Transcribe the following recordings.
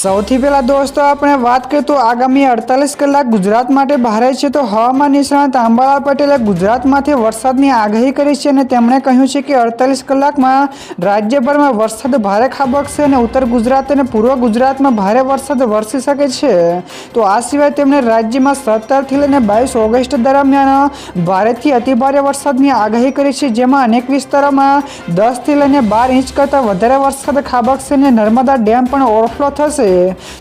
સૌથી પહેલાં દોસ્તો, આપણે વાત કરીએ તો આગામી અડતાલીસ કલાક ગુજરાત માટે ભારે છે તો હવામાન નિષ્ણાત આંબાલાલ પટેલે ગુજરાતમાંથી વરસાદની આગાહી કરી છે અને તેમણે કહ્યું છે કે અડતાલીસ કલાકમાં રાજ્યભરમાં વરસાદ ભારે ખાબકશે અને ઉત્તર ગુજરાત અને પૂર્વ ગુજરાતમાં ભારે વરસાદ વરસી શકે છે. તો આ સિવાય તેમણે રાજ્યમાં સત્તરથી લઈને બાવીસ ઓગસ્ટ દરમિયાન ભારેથી અતિભારે વરસાદની આગાહી કરી છે, જેમાં અનેક વિસ્તારોમાં દસથી લઈને બાર ઇંચ કરતાં વધારે વરસાદ ખાબકશે અને નર્મદા ડેમ પણ ઓવરફ્લો થશે.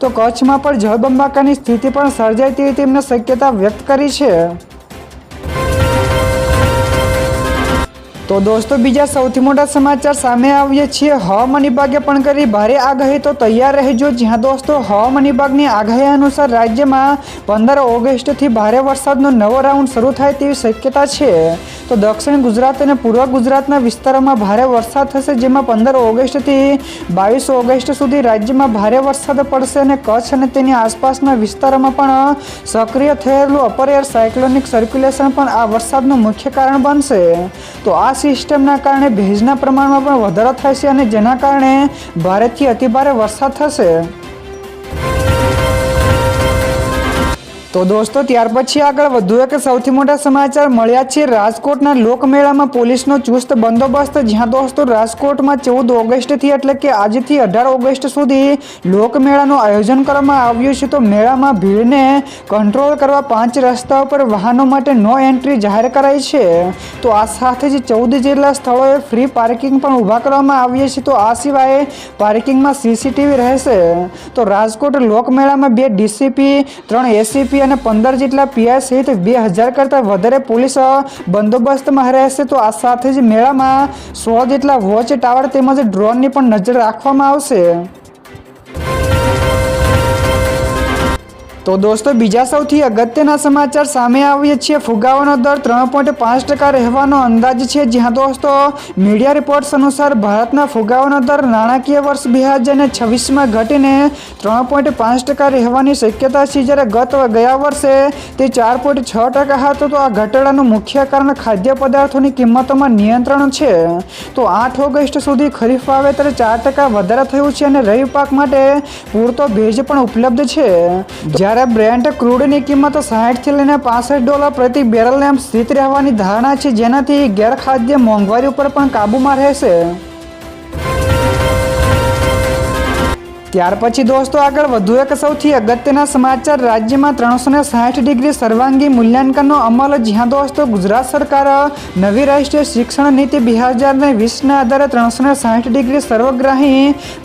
તો કચ્છમાં પણ જળબંબાકારની સ્થિતિ પણ સર્જાય તેવી તેમણે શક્યતા વ્યક્ત કરી છે. તો દોસ્તો, બીજા સૌથી મોટા સમાચાર સામે આવીએ છીએ. હવામાન વિભાગે પણ કરી ભારે આગાહી. તો તૈયાર રહેજો જ્યાં દોસ્તો, હવામાન વિભાગની આગાહી અનુસાર રાજ્યમાં પંદર ઓગસ્ટથી ભારે વરસાદનો નવો રાઉન્ડ શરૂ થાય તેવી શક્યતા છે. તો દક્ષિણ ગુજરાત અને પૂર્વ ગુજરાતના વિસ્તારોમાં ભારે વરસાદ થશે, જેમાં પંદર ઓગસ્ટથી બાવીસ ઓગસ્ટ સુધી રાજ્યમાં ભારે વરસાદ પડશે અને કચ્છ અને તેની આસપાસના વિસ્તારોમાં પણ સક્રિય થયેલું અપર એર સાયક્લોનિક સર્ક્યુલેશન પણ આ વરસાદનું મુખ્ય કારણ બનશે. તો આ સિસ્ટમના કારણે ભેજના પ્રમાણમાં પણ વધારો થશે અને જેના કારણે ભારેથી અતિભારે વરસાદ થશે. તો દોસ્તો, ત્યાર પછી આગળ વધુ એક સૌથી મોટા સમાચાર મળ્યા છે. રાજકોટના લોકમેળામાં પોલીસનો ચુસ્ત બંદોબસ્ત, જ્યાં દોસ્તો રાજકોટમાં ચૌદ ઓગસ્ટથી એટલે કે આજથી અઢાર ઓગસ્ટ સુધી લોકમેળાનું આયોજન કરવામાં આવ્યું છે. તો મેળામાં ભીડને કંટ્રોલ કરવા પાંચ રસ્તાઓ પર વાહનો માટે નો એન્ટ્રી જાહેર કરાઈ છે. તો આ સાથે જ ચૌદ જેટલા સ્થળોએ ફ્રી પાર્કિંગ પણ ઊભા કરવામાં આવ્યા છે તો આ સિવાય પાર્કિંગમાં સીસીટીવી રહેશે. તો રાજકોટ લોકમેળામાં બે ડીસીપી, ત્રણ એસીપી અને પંદર જેટલા પીઆઈ સહિત બે હજાર કરતાં વધારે પોલીસ બંદોબસ્તમાં રહેશે તો આ સાથે જ મેળામાં સો જેટલા વોચ, ટાવર તેમજ ડ્રોનની પણ નજર રાખવામાં આવશે. તો દોસ્તો, બીજા સૌથી અગત્યના સમાચાર સામે આવીએ છીએ. ફુગાવાનો દર ત્રણ પોઈન્ટ પાંચ ટકા રહેવાનો અંદાજ છે. જ્યાં દોસ્તો, મીડિયા રિપોર્ટ્સ અનુસાર ભારતના ફુગાવાનો દર નાણાકીય વર્ષ બે હજાર છવ્વીસમાં ઘટીને ત્રણ પોઈન્ટ પાંચ ટકા રહેવાની શક્યતા છે. જ્યારે ગત ગયા વર્ષે તે ચાર પોઈન્ટ છ ટકા હતો. તો આ ઘટાડાનું મુખ્ય કારણ ખાદ્ય પદાર્થોની કિંમતોમાં નિયંત્રણ છે. તો આઠ ઓગસ્ટ સુધી ખરીફ વાવેતર ચાર ટકા વધારે થયું છે અને રવિ પાક માટે પૂરતો ભેજ પણ ઉપલબ્ધ છે. જ્યારે જ્યારે બ્રેન્ટ ક્રૂડની કિંમત સાહીઠથી લઈને પાસઠ ડોલર પ્રતિ બેરલને સ્થિત રહેવાની ધારણા છે, જેનાથી ગેરખાદ્ય મોંઘવારી ઉપર પણ કાબૂમાં રહેશે. ત્યાર પછી દોસ્તો આગળ વધુ એક સૌથી અગત્યના સમાચાર. રાજ્યમાં ત્રણસો ને સાઠ ડિગ્રી સર્વાંગી મૂલ્યાંકનનો અમલ. જ્યાં દોસ્તો ગુજરાત સરકાર નવી રાષ્ટ્રીય શિક્ષણ નીતિ બે હજાર ને વીસના આધારે ત્રણસો ને સાઠ ડિગ્રી સર્વગ્રાહી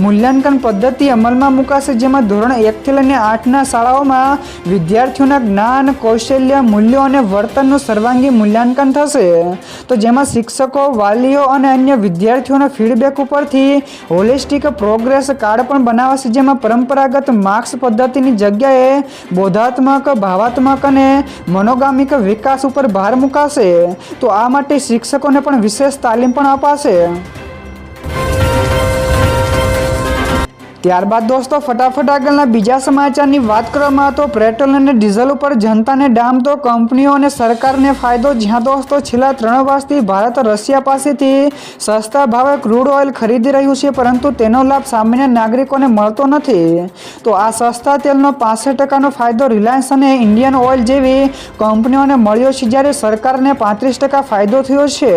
મૂલ્યાંકન પદ્ધતિ અમલમાં મુકાશે, જેમાં ધોરણ એકથી લઈને આઠના શાળાઓમાં વિદ્યાર્થીઓના જ્ઞાન, કૌશલ્ય, મૂલ્યો અને વર્તનનું સર્વાંગી મૂલ્યાંકન થશે. તો જેમાં શિક્ષકો, વાલીઓ અને અન્ય વિદ્યાર્થીઓના ફીડબેક ઉપરથી હોલિસ્ટિક પ્રોગ્રેસ કાર્ડ પણ બનાવાશે જેમાં પરંપરાગત માર્ક્સ પદ્ધતિની જગ્યાએ બોધાત્મક, ભાવાત્મક અને મનોગામિક વિકાસ ઉપર ભાર મુકાશે. તો આ માટે શિક્ષકોને પણ વિશેષ તાલીમ પણ અપાશે. ત્યારબાદ દોસ્તો, ફટાફટ આગળના બીજા સમાચારની વાત કરવામાં તો પેટ્રોલ અને ડીઝલ ઉપર જનતાને ડામ તો કંપનીઓ અને સરકારને ફાયદો. જ્યાં દોસ્તો, છેલ્લા ત્રણ વર્ષથી ભારત રશિયા પાસેથી સસ્તા ભાવે ક્રૂડ ઓઇલ ખરીદી રહ્યું છે, પરંતુ તેનો લાભ સામાન્ય નાગરિકોને મળતો નથી. તો આ સસ્તા તેલનો પાસઠ ટકાનો ફાયદો રિલાયન્સ અને ઇન્ડિયન ઓઇલ જેવી કંપનીઓને મળ્યો છે, જ્યારે સરકારને પાંત્રીસ ટકા ફાયદો થયો છે.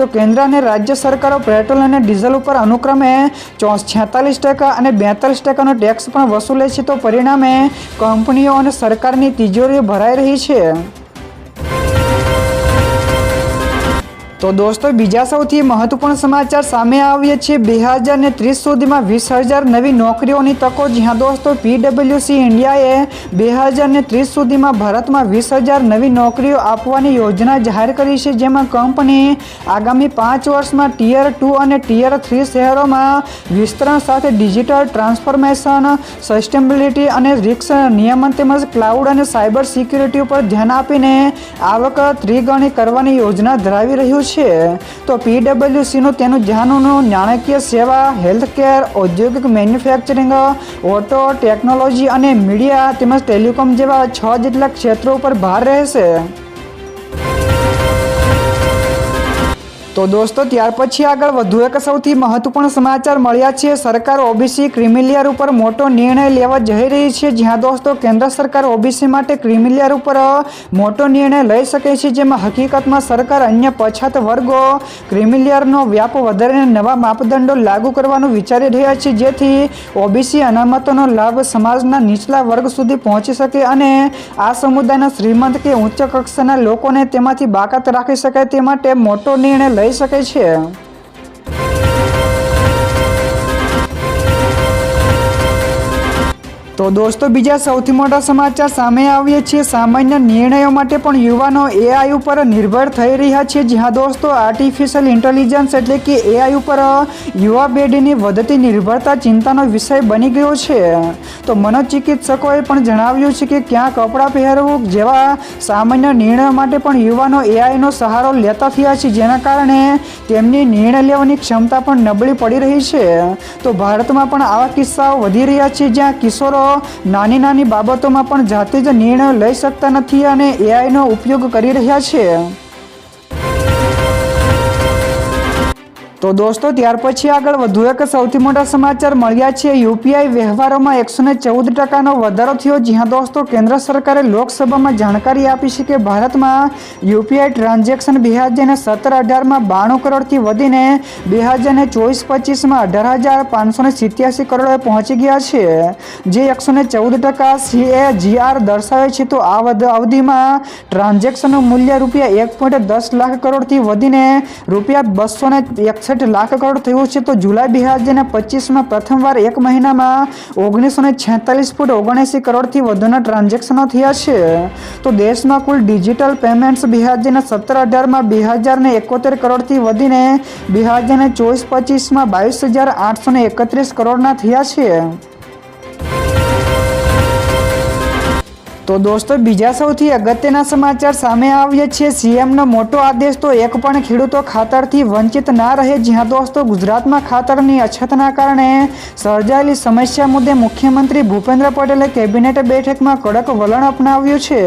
તો કેન્દ્ર અને રાજ્ય સરકારો પેટ્રોલ અને ડીઝલ ઉપર અનુક્રમે છેતાલીસ ટકા અને બેતાલીસ ટકાનો ટેક્સ પણ વસૂલે છે. તો પરિણામે કંપનીઓ અને સરકારની તિજોરીઓ ભરાઈ રહી છે. તો દોસ્તો, બીજા સૌથી મહત્વપૂર્ણ સમાચાર સામે આવીએ છીએ. બે હજાર ને ત્રીસ સુધીમાં વીસ હજાર નવી નોકરીઓની તકો, જ્યાં દોસ્તો પીડબ્લ્યુસી ઇન્ડિયાએ બે હજાર ને ત્રીસ સુધીમાં ભારતમાં વીસ હજાર નવી નોકરીઓ આપવાની યોજના જાહેર કરી છે, જેમાં કંપની આગામી પાંચ વર્ષમાં ટીયર ટુ અને ટીયર થ્રી શહેરોમાં વિસ્તરણ સાથે ડિજિટલ ટ્રાન્સફોર્મેશન, સસ્ટેનેબિલિટી અને રિસ્ક નિયમન તેમજ ક્લાઉડ અને સાયબર સિક્યુરિટી ઉપર ધ્યાન આપીને આવક ત્રિગણી કરવાની યોજના ધરાવી રહ્યું છે. છે. તો પીડબ્લ્યુસીનું તેનું ધ્યાનનું નાણાકીય સેવા હેલ્થકેર ઔદ્યોગિક મેન્યુફેક્ચરિંગ ઓટો ટેકનોલોજી અને મીડિયા તેમજ ટેલિકોમ જેવા છ જેટલા ક્ષેત્રો ઉપર ભાર રહેશે. તો દોસ્તો, ત્યાર પછી આગળ વધુ એક સૌથી મહત્વપૂર્ણ સમાચાર મળ્યા છે. સરકાર ઓબીસી ક્રિમિલિયર ઉપર મોટો નિર્ણય લેવા જઈ રહી છે. જ્યાં દોસ્તો, કેન્દ્ર સરકાર ઓબીસી માટે ક્રિમિલિયર ઉપર મોટો નિર્ણય લઈ શકે છે. જેમાં હકીકતમાં સરકાર અન્ય પછાત વર્ગો ક્રિમિલિયરનો વ્યાપ વધારીને નવા માપદંડો લાગુ કરવાનું વિચારી રહ્યા છે. જેથી ઓબીસી અનામતોનો લાભ સમાજના નીચલા વર્ગ સુધી પહોંચી શકે અને આ સમુદાયના શ્રીમંત કે ઉચ્ચ કક્ષાના લોકોને તેમાંથી બાકાત રાખી શકાય. તે માટે મોટો નિર્ણય લઈ શકે છે તો દોસ્તો, બીજા સૌથી મોટા સમાચાર સામે આવીએ છીએ. સામાન્ય નિર્ણયો માટે પણ યુવાનો એઆઈ ઉપર નિર્ભર થઈ રહ્યા છે. જ્યાં દોસ્તો આર્ટિફિશિયલ ઇન્ટેલિજન્સ એટલે કે એઆઈ ઉપર યુવા પેઢીની વધતી નિર્ભરતા ચિંતાનો વિષય બની ગયો છે. તો મનોચિકિત્સકોએ પણ જણાવ્યું છે કે ક્યાં કપડાં પહેરવું જેવા સામાન્ય નિર્ણયો માટે પણ યુવાનો એઆઈનો સહારો લેતા થયા છે. જેના કારણે તેમની નિર્ણય લેવાની ક્ષમતા પણ નબળી પડી રહી છે. તો ભારતમાં પણ આવા કિસ્સાઓ વધી રહ્યા છે જ્યાં કિશોરો નાની નાની બાબતોમાં પણ જાતે જ નિર્ણયો લઈ શકતા નથી અને એઆઈનો ઉપયોગ કરી રહ્યા છે. તો દોસ્તો, ત્યાર પછી આગળ વધુ એક સૌથી મોટા સમાચાર મળ્યા છે. યુપીઆઈ વ્યવહારોમાં એકસો ને ચૌદ ટકાનો વધારો થયો. જ્યાં દોસ્તો, કેન્દ્ર સરકારે લોકસભામાં જાણકારી આપી છે કે ભારતમાં યુપીઆઈ ટ્રાન્ઝેક્શન બે હજાર ને સત્તર અઢારમાં બાણું કરોડથી વધીને બે હજાર ને ચોવીસ પચીસમાં અઢાર હજાર પાંચસો ને સિત્યાસી કરોડે પહોંચી ગયા છે. જે એકસો ને ચૌદ ટકા સીએજીઆર દર્શાવે છે, તો આ અવધિમાં ટ્રાન્ઝેક્શનનું મૂલ્ય રૂપિયા એક પોઈન્ટ દસ લાખ કરોડથી વધીને રૂપિયા બસો ને એકસઠ લાખ કરોડ થયું છે, તો જુલાઈ બે હજાર પચીસમાં પ્રથમવાર એક મહિનામાં ઓગણીસો ને છેતાલીસ ફૂટ ઓગણએંસી કરોડથી વધુના ટ્રાન્ઝેક્શનો થયા છે. તો દેશમાં કુલ ડિજિટલ પેમેન્ટ્સ બે હજાર સત્તર અઢારમાં બે હજારને એકોતેર કરોડથી વધીને બે હજાર ચોવીસ પચીસમાં બાવીસ હજાર આઠસો એકત્રીસ કરોડના થયા છે. તો દોસ્તો, બીજા સૌથી અગત્યના સમાચાર સામે આવ્યા છે. સીએમનો મોટો આદેશ તો એક પણ ખેડૂતો ખાતરથી વંચિત ના રહે. જ્યાં દોસ્તો, ગુજરાતમાં ખાતરની અછતના કારણે સર્જાયેલી સમસ્યા મુદ્દે મુખ્યમંત્રી ભૂપેન્દ્ર પટેલે કેબિનેટ બેઠકમાં કડક વલણ અપનાવ્યું છે.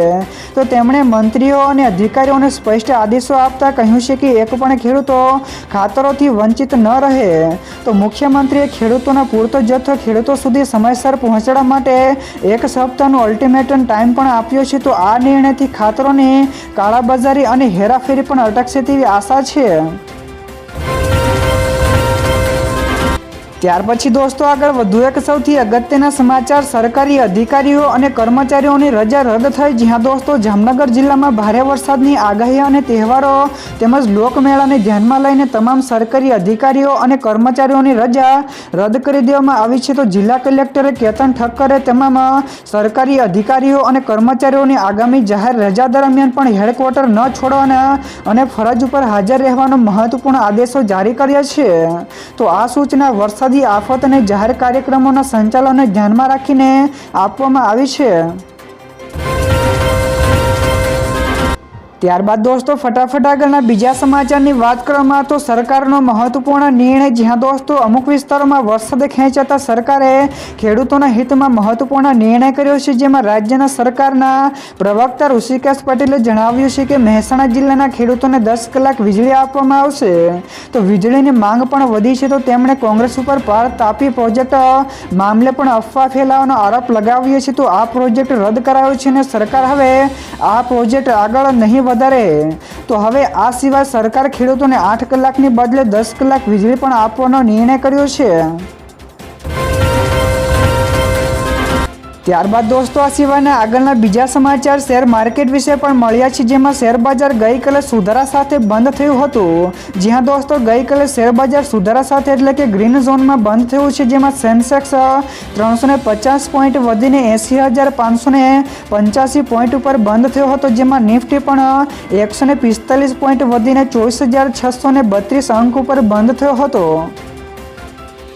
તો તેમણે મંત્રીઓ અને અધિકારીઓને સ્પષ્ટ આદેશો આપતા કહ્યું છે કે એક પણ ખેડૂતો ખાતરોથી વંચિત ન રહે. તો મુખ્યમંત્રીએ ખેડૂતોનો પૂરતો જથ્થો ખેડૂતો સુધી સમયસર પહોંચાડવા માટે એક સપ્તાહનું અલ્ટિમેટમ ટાઈમ પણ આપ્યો છે, તો આ નિર્ણયથી ખાતરોની કાળાબજારી અને હેરાફેરી પણ અટકશે તેવી આશા છે. ત્યાર પછી દોસ્તો આગળ વધુ એક સૌથી અગત્યના સમાચાર, સરકારી અધિકારીઓ અને કર્મચારીઓની રજા રદ થઈ, જ્યાં દોસ્તો જામનગર જિલ્લામાં ભારે વરસાદની આગાહી અને તહેવારો તેમજ લોકમેળાને ધ્યાનમાં લઈને તમામ સરકારી અધિકારીઓ અને કર્મચારીઓની રજા રદ કરી દેવામાં આવી છે. તો જિલ્લા કલેક્ટરે કેતન ઠક્કરે તમામ સરકારી અધિકારીઓ અને કર્મચારીઓની આગામી જાહેર રજા દરમિયાન પણ હેડક્વાર્ટર ન છોડવાના અને ફરજ ઉપર હાજર રહેવાનો મહત્વપૂર્ણ આદેશો જારી કર્યા છે. તો આ સૂચના વરસાદી આફત અને જાહેર કાર્યક્રમોના સંચાલનને ધ્યાનમાં રાખીને આપવામાં આવી છે. ત્યારબાદ દોસ્તો, ફટાફટ આગળના બીજા સમાચારની વાત કરવામાં તો સરકારનો મહત્વપૂર્ણ નિર્ણય, જ્યાં દોસ્તો અમુક વિસ્તારોમાં વરસાદ ખેંચાતા સરકારે ખેડૂતોના હિતમાં મહત્વપૂર્ણ નિર્ણય કર્યો છે, જેમાં રાજ્યના સરકારના પ્રવક્તા ઋષિકેશ પટેલે જણાવ્યું છે કે મહેસાણા જિલ્લાના ખેડૂતોને દસ કલાક વીજળી આપવામાં આવશે. તો વીજળીની માંગ પણ વધી છે, તો તેમણે કોંગ્રેસ ઉપર પાર તાપી પ્રોજેક્ટ મામલે પણ અફવા ફેલાવાનો આરોપ લગાવ્યો છે. તો આ પ્રોજેક્ટ રદ કરાયો છે અને સરકાર હવે આ પ્રોજેક્ટ આગળ નહીં વધારે, તો હવે આ સિવાય સરકાર ખેડૂતોને આઠ કલાકની બદલે દસ કલાક વીજળી પણ આપવાનો નિર્ણય કર્યો છે. ત્યારબાદ દોસ્તો, આ સિવાયના આગળના બીજા સમાચાર શેર માર્કેટ વિશે પણ મળ્યા છે, જેમાં શેર બજાર ગઈકાલે સુધારા સાથે બંધ થયું હતું. જ્યાં દોસ્તો, ગઈકાલે શેર બજાર સુધારા સાથે એટલે કે ગ્રીન ઝોનમાં બંધ થયું છે, જેમાં સેન્સેક્સ ત્રણસો ને પચાસ પોઈન્ટ વધીને એંસી હજાર પાંચસો ને પંચ્યાસી પોઈન્ટ ઉપર બંધ થયો હતો, જેમાં નિફ્ટી પણ એકસો ને પિસ્તાલીસ પોઈન્ટ વધીને ચોવીસ હજાર છસો ને બત્રીસ અંક ઉપર બંધ થયો હતો.